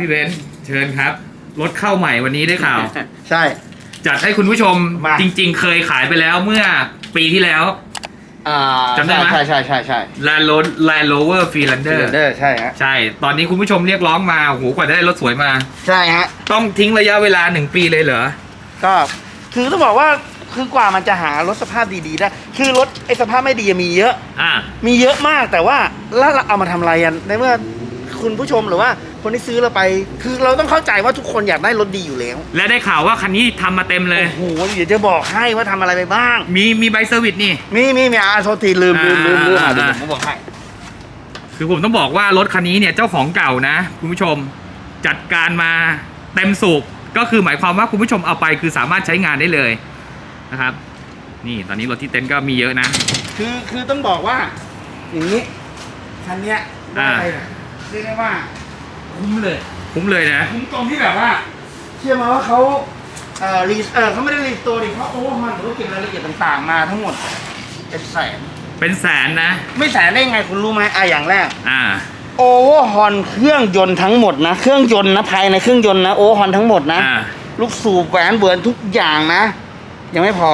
พี่เบนซ์เชิญครับ รถเข้าใหม่วันนี้ได้ข่าว ใช่ จัดให้คุณผู้ชมมา จริง ๆ เคยขายไปแล้วเมื่อปีที่แล้ว อ่าจำได้ไหม ใช่ใช่ใช่ใช่ Land Rover Land Rover Freelander เดอร์ใช่ฮะ ใช่ ตอนนี้คุณผู้ชมเรียกร้องมาโอ้โหกว่าจะได้รถสวยมา ใช่ฮะ ต้องทิ้งระยะเวลาหนึ่งปีเลยเหรอ ก็คือต้องบอกว่าคือกว่ามันจะหารถสภาพดีๆได้ คือรถไอ้สภาพไม่ดีมีเยอะ อ่า มีเยอะมากแต่ว่าแล้วเราเอามาทำอะไรกันในเมื่อคุณผู้ชมหรือว่า คนที่ซื้อเราไป คือเราต้องเข้าใจว่าทุกคนอยากได้รถดีอยู่แล้ว และได้ข่าวว่าคันนี้ทำมาเต็มเลย โอ้โหเดี๋ยวจะบอกให้ว่าทำอะไรไปบ้าง มีมีใบเซอร์วิสนี่ มีมีมีอาโทษทีลืมลืมลืมลืมอะอ่าเดี๋ยวผมบอกให้ คือผมต้องบอกว่ารถคันนี้เนี่ยเจ้าของเก่านะ คุณผู้ชมจัดการมาเต็มสูบก็คือหมายความว่าคุณผู้ชมเอาไปคือสามารถใช้งานได้เลยนะครับ นี่ตอนนี้รถที่เต็นท์ก็มีเยอะนะ คือคือต้องบอกว่า อย่างนี้คันเนี้ยได้อ่า ไปเนี่ยเรียกได้ว่า คุ้มเลย คุ้มเลยนะ คุ้มตรงที่แบบว่า เชื่อไหมาว่าเขาเอ่อรีเออเขาไม่ได้รีสตัวดิเขาโอเวอร์ฮอนหรือว่าเก็บรายละเอียดต่างๆมาทั้งหมดเป็นแสนเป็นแสนนะ ไม่แสนได้ยังไงคุณรู้ไหมอะอย่างแรก อ่า โอเวอร์ฮอนเครื่องยนต์ทั้งหมดนะ เครื่องยนต์นะภายในเครื่องยนต์นะโอเวอร์ฮอนทั้งหมดนะ อ่า ลูกสูบแหวนเบิร์นทุกอย่างนะ ยังไม่พอ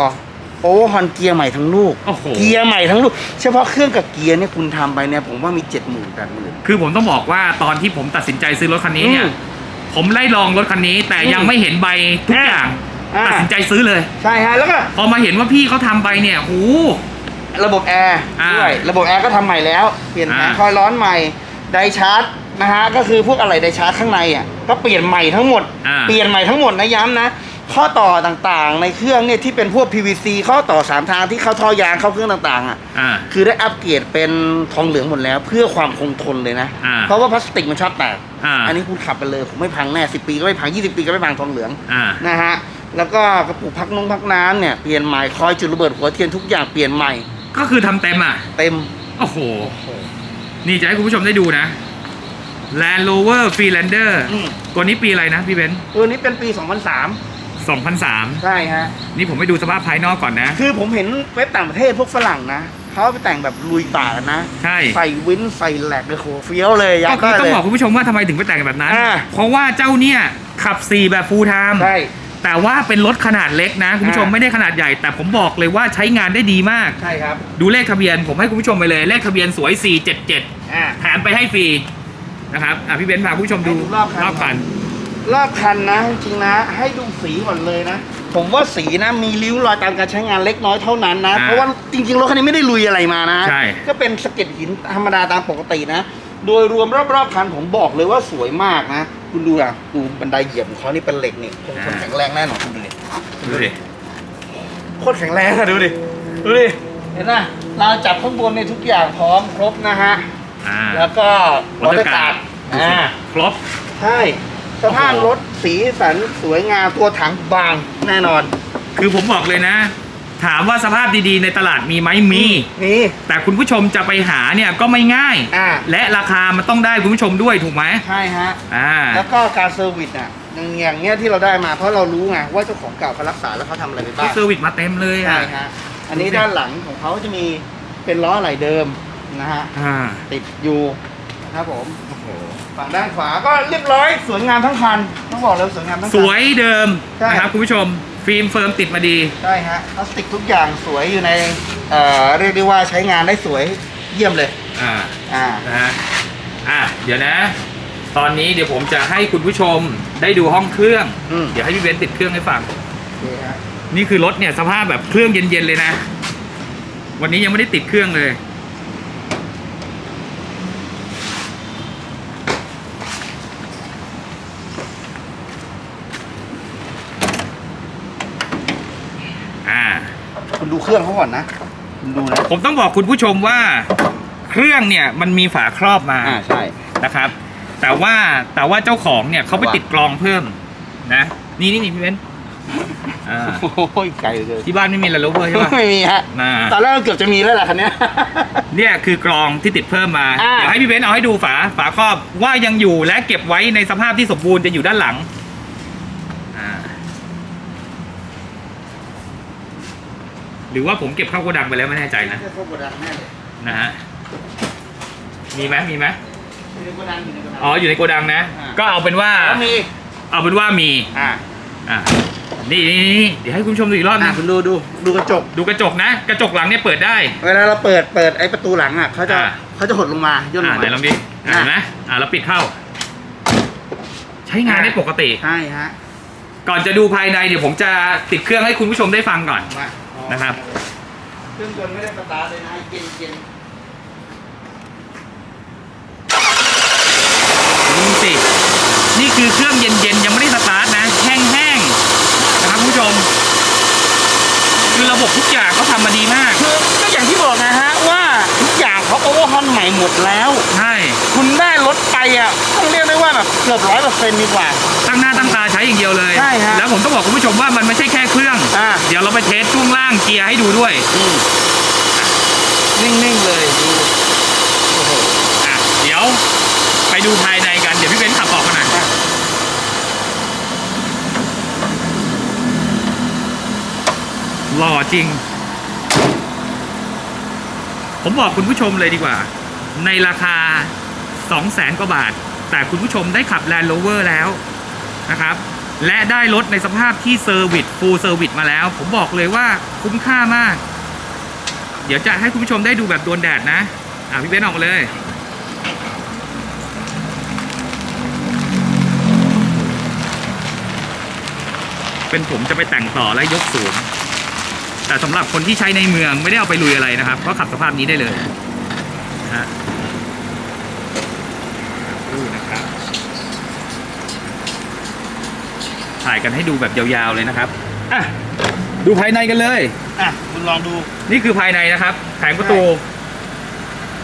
โอเวอร์ฮอนเกียร์ใหม่ทั้งลูก โอ้โห เกียร์ใหม่ทั้งลูก เฉพาะเครื่องกับเกียร์เนี่ยคุณทำไปเนี่ยผมว่ามีเจ็ดหมื่นแปดหมื่น คือผมต้องบอกว่าตอนที่ผมตัดสินใจซื้อรถคันนี้เนี่ยอืมผมไล่ลองรถคันนี้แต่ยังอืมไม่เห็นใบทุกอย่างอ่า ตัดสินใจซื้อเลย ใช่ฮะแล้วก็พอมาเห็นว่าพี่เขาทำไปเนี่ยโอ้โหระบบแอร์อ่าด้วยระบบแอร์ก็ทำใหม่แล้ว เปลี่ยนแผงอ่า คอยร้อนใหม่ไดชาร์จนะฮะก็คือพวกอะไรไดชาร์จข้างในอะก็เปลี่ยนใหม่ทั้งหมด อ่า เปลี่ยนใหม่ทั้งหมดนะย้ำนะ ข้อต่อต่างๆ ในเครื่องเนี่ยที่เป็นพวก PVC ข้อต่อสามทางที่เข้าท่อยางเข้าเครื่องต่างๆอะอ่า คือได้อัปเกรดเป็นทองเหลืองหมดแล้ว เพื่อความคงทนเลยนะอ่าเพราะว่าพลาสติกมันชอบแตกอ่าอันนี้คุณขับไปเลยผมไม่พังแน่สิปีก็ไม่พังยี่สิบปีก็ไม่พังทองเหลือง อ่า นะฮะ แล้วก็กระปุกพักนงพักน้ำเนี่ยเปลี่ยนใหม่คอยจุดระเบิดหัวเทียนทุกอย่างเปลี่ยนใหม่ก็คือทำเต็มอะ เต็ม โอ้โห นี่จะให้คุณผู้ชมได้ดูนะ Land Rover Freelander อืม ตัวนี้ปีอะไรนะพี่เบนซ์ตัวนี้เป็นปี 2003 2003 ใช่ฮะ นี่ผมไปดูสภาพภายนอกก่อนนะ คือผมเห็นเว็บต่างประเทศพวกฝรั่งนะเขาไปแต่งแบบลุยป่ากันนะ ใช่ ใส่วินใส่แหลกเลยโหเฟี้ยวเลยยัก็กษ์คือได้ต้องเลยบอกคุณผู้ชมว่าทำไมถึงไปแต่งแบบนั้น อ่า เพราะว่าเจ้าเนี่ยขับ4แบบ full time ใช่ แต่ว่าเป็นรถขนาดเล็กนะ คุณผู้ชมอ่า ไม่ได้ขนาดใหญ่ แต่ผมบอกเลยว่าใช้งานได้ดีมาก ใช่ครับ ดูเลขทะเบียนผมให้คุณผู้ชมไปเลย เลขทะเบียนสวย 477 อ่า แถมไปให้ฟรีนะครับ อะพี่เบนซ์พาคุณผู้ชมดูให้ดูรอบคัน รอบคัน รอบคันนะจริงๆนะ ให้ดูสีก่อนเลยนะ ผมว่าสีนะมีริ้วรอยตามการใช้งานเล็กน้อยเท่านั้นนะ อ่าเพราะว่าจริงๆรถคันนี้ไม่ได้ลุยอะไรมานะ ใช่ ก็เป็นสะเก็ดหินธรรมดาตามปกตินะ โดยรวมรอบๆคันผมบอกเลยว่าสวยมากนะ คุณดูอะดูบันไดเหยียบของเขานี่เป็นเหล็กนี่คงทนแข็งแรงแน่นอนคุณดูดิดูดิโคตรแข็งแรงอะดูดิดูดิเห็นไหมเราจับข้างบนในยทุกอย่างพร้อมครบนะฮะอ่าแล้วก็รถอากาศดูสิอ่า ครบ ใช่ สภาพรถสีสันสวยงามตัวถังบางแน่นอน คือผมบอกเลยนะ ถามว่าสภาพดีๆ ในตลาดมีไหมมี นี่ แต่คุณผู้ชมจะไปหาเนี่ยก็ไม่ง่าย อ่า และราคามันต้องได้คุณผู้ชมด้วยถูกไหมใช่ฮะ อ่า แล้วก็การเซอร์วิสอะอย่างอย่างเงี้ยที่เราได้มาเพราะเรารู้ไงว่าเจ้าของเก่าเขารักษาแล้วเขาทำอะไรไปบ้าง เซอร์วิสมาเต็มเลยใช่อะ ฮะ อันนี้ดูสิ ด้านหลังของเขาจะมีเป็นล้ออะไหล่เดิมนะฮะ อ่า ติดอยู่นะครับผมโอ้โห ฝั่งด้านขวาก็เรียบร้อยสวยงามทั้งคันต้องบอกเลยสวยงามทั้งคัสวยเดิมใช่ นะครับคุณผู้ชม ฟิล์มเฟิร์มติดมาดี ใช่ฮะพลาสติกทุกอย่างสวยอยู่ในเอ่อเรียกได้ว่าใช้งานได้สวยเยี่ยมเลยอ่า อ่า นะฮะอะ เดี๋ยวนะ ตอนนี้เดี๋ยวผมจะให้คุณผู้ชมได้ดูห้องเครื่อง อืม เดี๋ยวให้พี่เบนซ์ติดเครื่องให้ฟัง โอเคฮะนี่คือรถเนี่ยสภาพแบบเครื่องเย็นๆเลยนะ วันนี้ยังไม่ได้ติดเครื่องเลย อ่า คุณดู เครื่องเขาก่อนนะคุณดูนะผมต้องบอกคุณผู้ชมว่าเครื่องเนี่ยมันมีฝาครอบมาอ่าใช่ นะครับ แต่ว่าแต่ว่าเจ้าของเนี่ยเขาไปติดกรองเพิ่มนะ นี่นี่นี่พี่เบนซ์อ่าโอ้ยไกลเลยที่บ้านไม่มีอะไรรู้เพื่อใช่ปะ ไม่มีฮะน่า ตอนแรกเกือบจะมีแล้วแหละคันเนี้ย เนี่ยคือกรองที่ติดเพิ่มมา อ่า เดี๋ยวให้พี่เบนซ์เอาให้ดูฝาฝาครอบว่ายังอยู่และเก็บไว้ในสภาพที่สมบูรณ์จะอยู่ด้านหลังอ่า หรือว่าผมเก็บเข้าโกดังไปแล้วไม่แน่ใจนะโคตรดังแน่เลยนะฮะมีไหมมีไหมอยู่ในโกดังอยู่ในโกดังอ๋ออยู่ในโกดังนะอ่าก็เอาเป็นว่าแล้วมีเอาเป็นว่ามีอ่าอ่านี่นี่นี่เดี๋ยวให้คุณผู้ชมดูอีกรอบอ่านะคุณดูดูดูกระจก ดูกระจกนะ กระจกหลังเนี่ยเปิดได้ เวลาเราเปิดเปิดไอ้ประตูหลังอะเขาจะอ่า เขาจะหดลงมาย่นลอ่างไหนมาลองดิอ่าเห็นไหมอ่าแล้วปิดเข้า ใช้งานได้ปกติ ใช่ฮะก่อนจะดูภายในเดี๋ยวผมจะติดเครื่องให้คุณผู้ชมได้ฟังก่อน มาอ๋อ นะครับ เครื่องยนต์ไม่ได้สตาร์ทเลยนะเย็นเย็นดูสิ นี่คือเครื่องเย็นๆยังไม่ได้สตาร์ทนะ แห้งๆนะครับคุณผู้ชม คือระบบทุกอย่างเขาทำมาดีมาก คือก็อย่างที่บอกนะฮะว่าทุกอย่างเขาโอเวอร์ฮอนใหม่หมดแล้ว ใช่ คุณได้รถไปอะต้องเรียกได้ว่าแบบเกือบร้อยเปอร์เซ็นต์ดีกว่า ตั้งหน้าตั้งตาใช้ อย่างเดียวเลย ใช่ฮะแล้วผมต้องบอกคุณผู้ชมว่ามันไม่ใช่แค่เครื่อง อ่า เดี๋ยวเราไปเทสช่วงล่างเกียร์ให้ดูด้วยอืมนิ่งๆเลยดูโอ้โหอะเดี๋ยวไปดูภายในกัน เดี๋ยวพี่เบนซ์ขับออกมาหน่อยอะหล่อจริง ผมบอกคุณผู้ชมเลยดีกว่า ในราคา 2 0 0แสนกว่าบาท แต่คุณผู้ชมได้ขับ Land Rover แล้วนะครับ และได้รถในสภาพที่เซอร์วิสฟูลเซอร์วิสมาแล้ว ผมบอกเลยว่าคุ้มค่ามาก เดี๋ยวจะให้คุณผู้ชมได้ดูแบบโดนแดดนะ อะพี่เบนออกมาเลย เป็นผมจะไปแต่งต่อและยกสูง แต่สำหรับคนที่ใช้ในเมืองไม่ได้เอาไปลุยอะไรนะครับ ก็ขับสภาพนี้ได้เลยฮะดูนะครับ ถ่ายกันให้ดูแบบยาวๆเลยนะครับอะดูภายในกันเลย อะคุณลองดู นี่คือภายในนะครับแผงประตู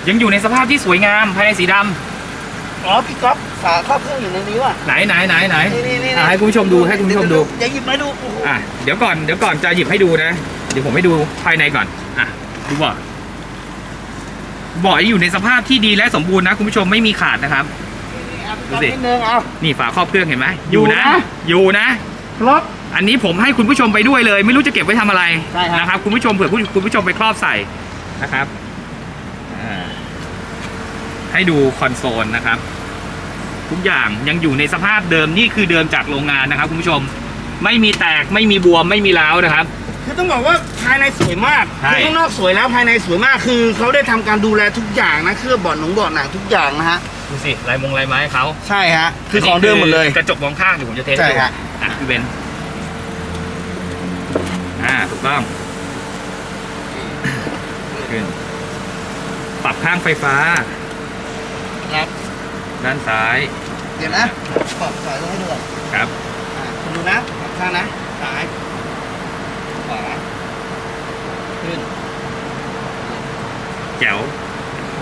ยังอยู่ในสภาพที่สวยงามภายในสีดำอ๋อพี่ก๊อฟฝาครอบเครื่องอยู่ในนี้ว่ะ ไหนไหนไหนไหนนี่นี่นี่อะให้คุณผู้ชมดูให้คุณผู้ชมดู อย่าหยิบมาดูโอ้โหอะเดี๋ยวก่อนเดี๋ยวก่อนจะหยิบให้ดูนะ เดี๋ยวผมให้ดูภายในก่อนอะดูเบาะเบาะอยู่ในสภาพที่ดีและสมบูรณ์นะคุณผู้ชมไม่มีขาดนะครับ ดูสิ นิดนึงเอา นี่ฝาครอบเครื่องเห็นไหมออยู่ยู่นะนะ อยู่นะ ครบ อันนี้ผมให้คุณผู้ชมไปด้วยเลย ไม่รู้จะเก็บไว้ทำอะไรใช่ครับ นะครับ คุณผู้ชมเผื่อคุณคุณผู้ชมไปครอบใส่นะครับอ่าให้ดูคอนโซลนะครับ ทุกอย่างยังอยู่ในสภาพเดิมนี่คือเดิมจากโรงงานนะครับ คุณผู้ชมไม่มีแตกไม่มีบวมไม่มีร้าวนะครับ คือต้องบอกว่าภายในสวยมากใช่ คือข้างนอกสวยแล้วภายในสวยมากคือเขาได้ทำการดูแลทุกอย่างนะเครื่องบอดหนงบอดหนังทุกอย่างนะฮะ ดูสิลายมงลายไม้เขาใช่ฮะ คือของเดิมหมดเลย กระจกมองข้างเดี๋ยวผมจะเทสใช่ให้ดูฮะ อะพี่เบนซ์อ่าถูกต้องขึ้นปรับข้างไฟฟ้าครับ ด้านซ้ายเดี๋ยวนะปรับสายลงให้ดูก่อนครับ อ่าคุณดูนะปรับข้างนะซ้ายขวาขึ้น แจ๋ว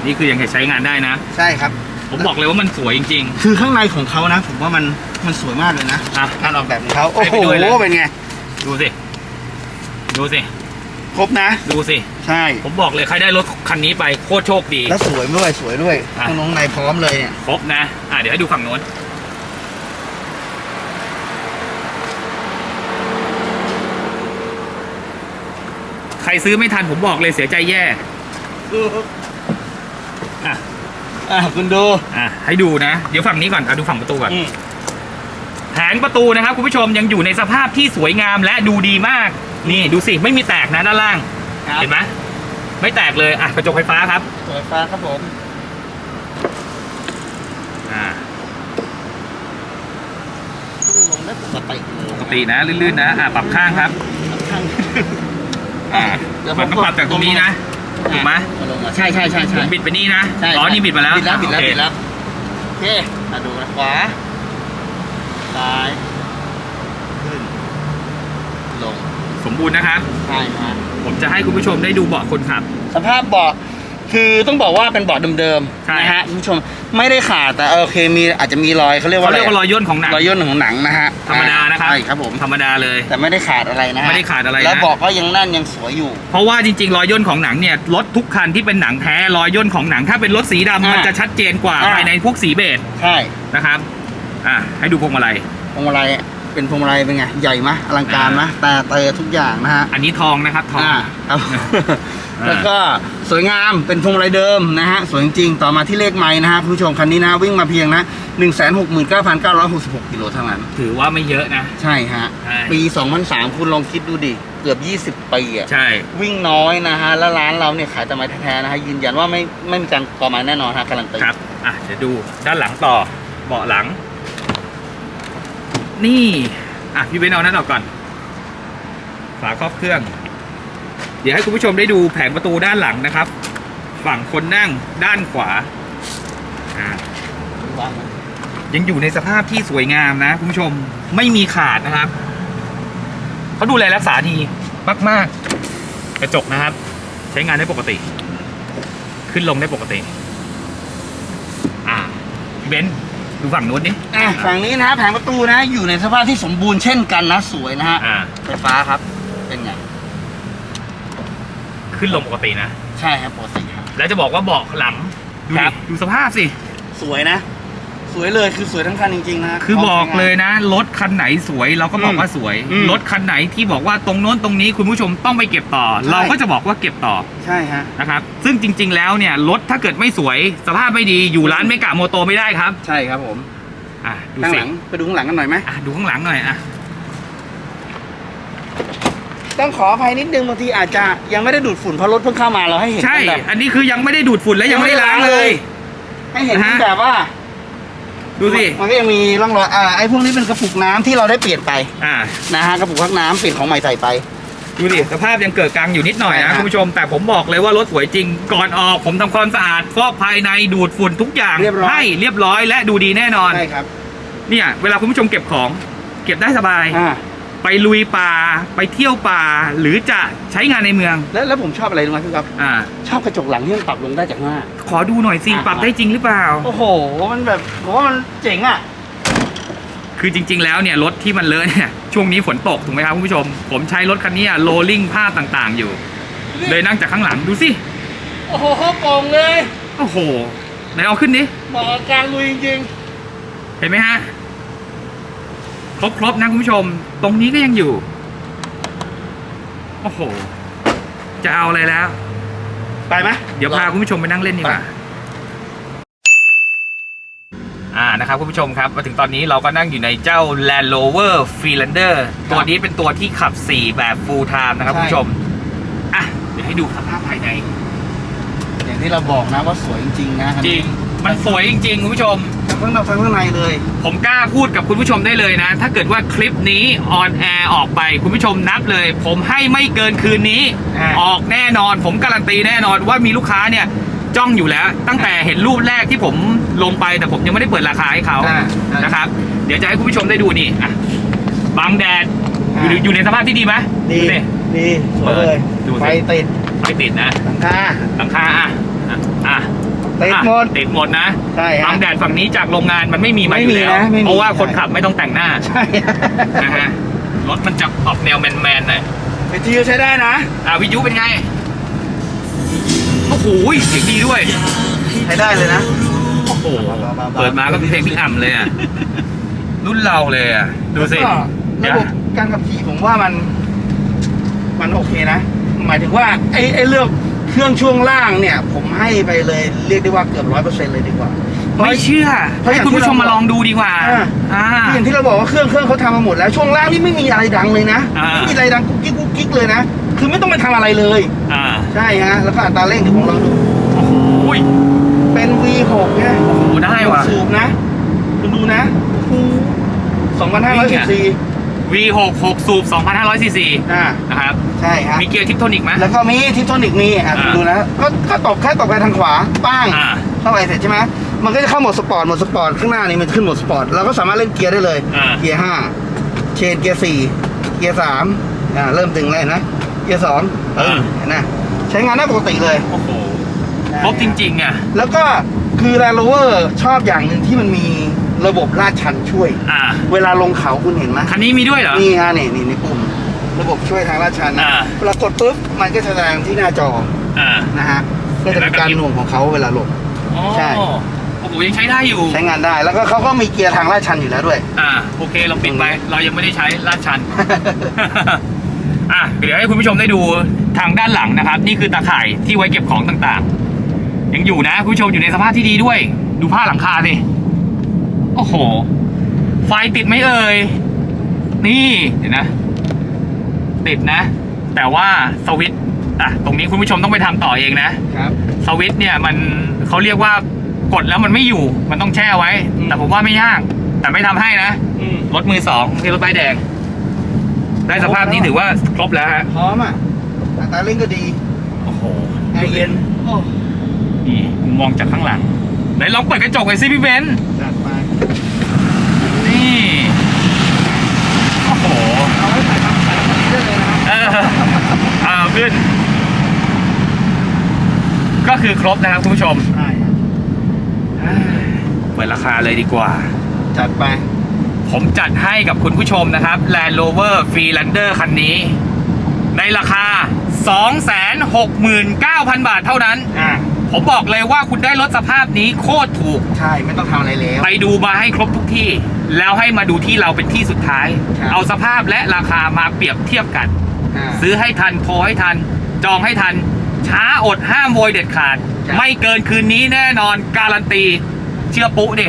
นี่คือยังใช้งานได้นะ ใช่ครับ ผมบอกเลยว่ามันสวยจริง คือข้างในของเขานะ ผมว่ามันมันสวยมากเลยนะๆอะการออกแบบของเขาโอ้ให้โหไปด้วยเลย เป็นไงดูสิ ดูสิ ครบนะ ดูสิ ใช่ ผมบอกเลยใครได้รถคันนี้ไปโคตรโชคดี แล้วสวยด้วยสวยด้วยอะ ข้างน้องในพร้อมเลยเนี่ยครบนะ อะเดี๋ยวให้ดูฝั่งโน้น ใครซื้อไม่ทันผมบอกเลยเสียใจแย่ อะ อะคุณดู อะให้ดูนะ เดี๋ยวฝั่งนี้ก่อนอะดูฝั่งประตูก่อน อืมแผงประตูนะครับคุณผู้ชมยังอยู่ในสภาพที่สวยงามและดูดีมาก นี่ดูสิไม่มีแตกนะด้านล่าง ครับเห็นไหมไม่แตกเลยอะกระจกไฟฟ้าครับ สวยฟ้าครับผมอ่าขึ้นลงได้ปกติเลยปกตินะลื่นๆนะ อะปรับข้างครับ ข้างอ่ามันก็ปรับจากตรงนี้นะ ถูกไหมมาลงมาใช่ใช่ใช่ผใช่ มบิดไปนี่นะใช่อ๋อนี่บิดมาแล้วบิดแล้วบิดแล้วโอเคบิดแล้วโอเคมาดูนะขวาซ้ายขึ้นลงสมบูรณ์นะครับ ใช่ฮะผมจะให้คุณผู้ชมได้ดูเบาะคนขับ สภาพเบาะ คือต้องบอกว่าเป็นเบาะเดิมใช่ ๆนะฮะคุณผู้ชมไม่ได้ขาดแต่โอเคมีอาจจะมีรอยเขาเรียกว่าเขาอะไรเรียกว่ารอยย่นของหนังรอยย่นของหนังนะฮะธรรมดานะครับใช่ครับผม ธรรมดาเลย แต่ไม่ได้ขาดอะไรนะฮะไม่ได้ขาดอะไรนะ แล้วเบาะก็ยังแน่นยังสวยอยู่ เพราะว่าจริงๆรอยย่นของหนังเนี่ยรถทุกคันที่เป็นหนังแท้รอยย่นของหนัง ถ้าเป็นรถสีดำอ่ามัมันจะชัดเจนกว่าอ่า ภายในพวกสีเบจใช่นะครับอะให้ดูพวงมาลัยพวงมาลัย เป็นพวงมาลัยเป็นไง ใหญ่ไหมอลังการไหมแต่เตอทุกอย่างนะฮะ อันนี้ทองนะครับทองอ่าครับอ่าแล้วก็สวยงามเป็นพวงมาลัยเดิมนะฮะ สวยจริงๆต่อมาที่เลขไม้นะฮะคุณผู้ชมคันนี้นะ วิ่งมาเพียงนะ1 6 9 9 6 6กิโลเท่านั้น ถือว่าไม่เยอะนะ ใช่ฮะใช่ปี 2003 คุณลองคิดดูดิ เกือบ 20 ปีอะใช่ วิ่งน้อยนะฮะ แล้วร้านเราเนี่ยขายแต่ไม้แท้ๆนะฮะ ยืนยันว่าไม่ไม่มีการกอไม้แน่นอนฮะการันตีครับ อะเดี๋ยวดูด้านหลังต่อเบาะหลัง นี่ อะ พี่เบนเอานั้นออกก่อน ฝาครอบเครื่อง เดี๋ยวให้คุณผู้ชมได้ดูแผงประตูด้านหลังนะครับ ฝั่งคนนั่งด้านขวา อ่า ยังอยู่ในสภาพที่สวยงามนะคุณผู้ชมไม่มีขาดนะครับเขาดูแลรักษาดีมาก ๆ กระจกนะครับ ใช้งานได้ปกติ ขึ้นลงได้ปกติ อ่าเบนซ์ ดูฝั่งนู้นดิ อะฝั่งนี้นะฮะแผงประตูนะอยู่ในสภาพที่สมบูรณ์เช่นกันนะสวยนะฮะอ่า ไฟฟ้าครับเป็นไงขึ้นลงปกตินะ ใช่ครับปกติครับ แล้วจะบอกว่าเบาะหลังดูครัดิบดูสภาพสิ สวยนะ สวยเลยคือสวยทั้งคันจริงๆนะคือบอกเลยนะ รถคันไหนสวยเราก็บอกว่าสวย อืม รถคันไหนที่บอกว่าตรงโน้นตรงนี้คุณผู้ชมต้องไปเก็บต่อใช่เราก็จะบอกว่าเก็บต่อใช่ฮะ นะครับ ซึ่งจริง ๆ แล้วเนี่ยรถถ้าเกิดไม่สวย สภาพไม่ดีอยู่ร้านเมกะโมโตไม่ได้ครับใช่ครับผมอะดูข้างสิหลังไปดูข้างหลังกันหน่อยไหมอะดูข้างหลังหน่อยอะ ต้องขออภัยนิดนึงบางทีอาจจะยังไม่ได้ดูดฝุ่นเพราะรถเพิ่งเข้ามาเราให้เห็นใช่เป็นแบบ อันนี้คือยังไม่ได้ดูดฝุ่นและยังไม่ได้ล้างเลย ให้เห็นนะฮะ แบบว่า ดูสิ มันก็ยังมีร่องรอยอ่าไอ้พวกนี้เป็นกระปุกน้ำที่เราได้เปลี่ยนไปอ่า นะฮะกระปุกพักน้ำเปลี่ยนของใหม่ใส่ไป ดูดิสภาพยังเกิดกลางอยู่นิดหน่อยใช่นะฮะ คุณผู้ชม แต่ผมบอกเลยว่ารถสวยจริง ก่อนออกผมทำความสะอาดฟอกภายในดูดฝุ่นทุกอย่างเรียบร้อย ให้เรียบร้อยและดูดีแน่นอน ใช่ครับเนี่ยเวลาคุณผู้ชมเก็บของ เก็บได้สบาย อ่า ไปลุยป่าไปเที่ยวป่า หรือจะใช้งานในเมือง แล้วแล้วผมชอบอะไรรู้ไหมพี่ครับ อ่า ชอบกระจกหลังที่มันปรับลงได้จากหน้า ขอดูหน่อยสิอะ ปรับได้จริงหรือเปล่า โอ้โห มันแบบผมว่ามันเจ๋งอะ คือจริง ๆ แล้วเนี่ยรถที่มันเลอะเนี่ยช่วงนี้ฝนตกถูกไหมครับคุณผู้ชม ผมใช้รถคันนี้โรลลิ่งภาพต่างๆ อยู่ เลยนั่งจากข้างหลังดูสิโอ้โหโป่งเลย โอ้โหไหนเอาขึ้นดิเหมาะกับการลุยจริงเห็นไหมฮะ ครบๆนะคุณผู้ชม ตรงนี้ก็ยังอยู่ โอ้โห จะเอาอะไรแล้วๆไปไหมเดี๋ยวพาคุณผู้ชมไปนั่งเล่นดีกว่า อ่านะครับคุณผู้ชมครับ มาถึงตอนนี้เราก็นั่งอยู่ในเจ้า Land Rover Freelander ตัวนี้เป็นตัวที่ขับ 4 แบบ full time นะครับคุณผู้ชม อะ เดี๋ยวให้ดูสภาพภายใน อย่างที่เราบอกนะว่าสวยจริงๆนะจริง มันสวยจริงๆคุณผู้ชม ทั้งข้างนอกทั้งข้างในเลย ผมกล้าพูดกับคุณผู้ชมได้เลยนะ ถ้าเกิดว่าคลิปนี้ออนแอร์ออกไปคุณผู้ชมนับเลย ผมให้ไม่เกินคืนนี้ อ่า ออกแน่นอน ผมการันตีแน่นอนว่ามีลูกค้าเนี่ยจ้องอยู่แล้ว ตั้งแต่เห็นรูปแรกที่ผมลงไปแต่ผมยังไม่ได้เปิดราคาให้เขาอ่าอ่านนะครับ เดี๋ยวจะให้คุณผู้ชมได้ดูนี่อะบังแดดอยู่ในอ่า อยู่ในสภาพที่ดีไหมดีสิ ดีสวยเลยดูสิ ไฟติดไฟติดนะ หลังคาหลังคาอะอะอะ ติดอะหมด ติดหมดนะใช่ฮะบังแดดฝั่งนี้จากโรงงานมันไม่มีมาไม่อยู่มีแล้วนะไม่มี เพราะว่าคนใช่ขับไม่ต้องแต่งหน้าใช่นะฮะรถมันจะออกแนวแมนๆหน่อยไปทีใช้ได้นะ อ่าวิทยุเป็นไงโอ้โหเสียงดีด้วย ใช้ได้เลยนะ โอ้โหเบาๆๆเปิดมาก็เป็นเพลงพี่อ่ำเลยอะรุ่นเราเลยอะดูสิก็เดี๋ระยวบบการขับขี่ผมว่ามัน มันโอเคนะ หมายถึงว่าไอ้ไอ้เรื่อง เครื่องช่วงล่างเนี่ย ผมให้ไปเลยเรียกได้ว่าเกือบร้อยเปอร์เซ็นต์เลยดีกว่า ไม่เชื่อเพราะอให้ย่างคุณผู้ชมที่มาเราลองดูดีกว่าอ่า อ่า อย่างที่เราบอกว่าเครื่องเครื่องเขาทำมาหมดแล้วช่วงล่างนี่ไม่มีอะไรดังเลยนะอ่า ไม่มีอะไรดังกุ๊กกิ๊กกุ๊กกิ๊กเลยนะคือไม่ต้องไปทำอะไรเลย อ่าใช่ฮะแล้วก็อัตราเร่งเดี๋ยวผมลองดูโอ้โหเป็น V6 เนี่ยโอ้โหได้ว่ะ สูบนะคุณดูนะสองพันห้าร้อยสิบสี่ V6 6สูบ2,500ซีซีอ่านะครับ ใช่ฮะมีเกียร์ทิปโทนิกไหม แล้วก็มีทิปโทนิกมีอะอ่าดูนะก็ก็ตบแค่ตบไปทางขวาป้างอ่าเข้าไปเสร็จใช่ไหมมันก็จะเข้าโหมดสปอร์ตโหมดสปอร์ตข้างหน้านี่มันขึ้นโหมดสปอร์ตเราก็สามารถเล่นเกียร์ได้เลย อ่า เกียร์ห้าเชนเกียร์สี่เกียร์สามอ่าเริ่มตึงเลยนะเกียร์สองเออเห็นนะใช้งานได้ปกติเลย โอ้โห ครบจริงๆอะ แล้วก็คือ Land Rover ชอบอย่างหนึ่งที่มันมี ระบบลาดชันช่วย อ่า เวลาลงเขาคุณเห็นไหมคันนี้มีด้วยเหรอ นี่ฮะนี่นี่ในปุ่ม ระบบช่วยทางลาดชันนะอ่า เวลากดปุ๊บมันก็จะแสดงที่หน้าจออ่า นะฮะก็จะเป็นการหน่วงของเขาเวลาลง อ๋อใช่ โอ้โหยังใช้ได้อยู่ ใช้งานได้ แล้วก็เขาก็มีเกียร์ทางลาดชันอยู่แล้วด้วย อ่า โอเค เราปิดไป เรายังไม่ได้ใช้ลาดชัน อะ เดี๋ยวให้คุณผู้ชมได้ดูทางด้านหลังนะครับ นี่คือตาข่ายที่ไว้เก็บของต่างๆ ยังอยู่นะ คุณผู้ชมอยู่ในสภาพที่ดีด้วย ดูผ้าหลังคาสิ โอ้โห ไฟติดไหมเอ่ย นี่เห็นนะ ติดนะ แต่ว่าสวิตช์อะตรงนี้คุณผู้ชมต้องไปทำต่อเองนะครับสวิตช์เนี่ยมันเขาเรียกว่ากดแล้วมันไม่อยู่ มันต้องแช่ไว้อืมแต่ผมว่าไม่ยาก แต่ไม่ทำให้นะอืมรถมือสองที่รถป้ายแดง ได้สภาพนี้ถือว่าครบแล้วฮะพร้อมอะอัตราเร่งก็ดี โอ้โหแอร์เย็นโอ้นี่มุมมองจากข้างหลังไหนลองเปิดกระจกหน่อยสิพี่เบนซ์จัดไปนี่ โอ้โหเอาไว้ใส่ทำใส่ทำนี้ได้เลยนะครับเออเอาขึ้น ก็คือครบนะครับคุณผู้ชม ใช่ครับเปิดราคาเลยดีกว่า จัดไป ผมจัดให้กับคุณผู้ชมนะครับ Land Rover Freelander คันนี้ ในราคา 269,000 บาทเท่านั้น อ่า ผมบอกเลยว่าคุณได้รถสภาพนี้โคตรถูก ใช่ไม่ต้องทำอะไรแล้ว ไปดูมาให้ครบทุกที่ แล้วให้มาดูที่เราเป็นที่สุดท้าย ครับ เอาสภาพและราคามาเปรียบเทียบกัน อ่า ซื้อให้ทันโทรให้ทัน จองให้ทัน ช้าอดห้ามโวยเด็ดขาด ครับ ไม่เกินคืนนี้แน่นอนการันตี เชื่อปุ๊ดิ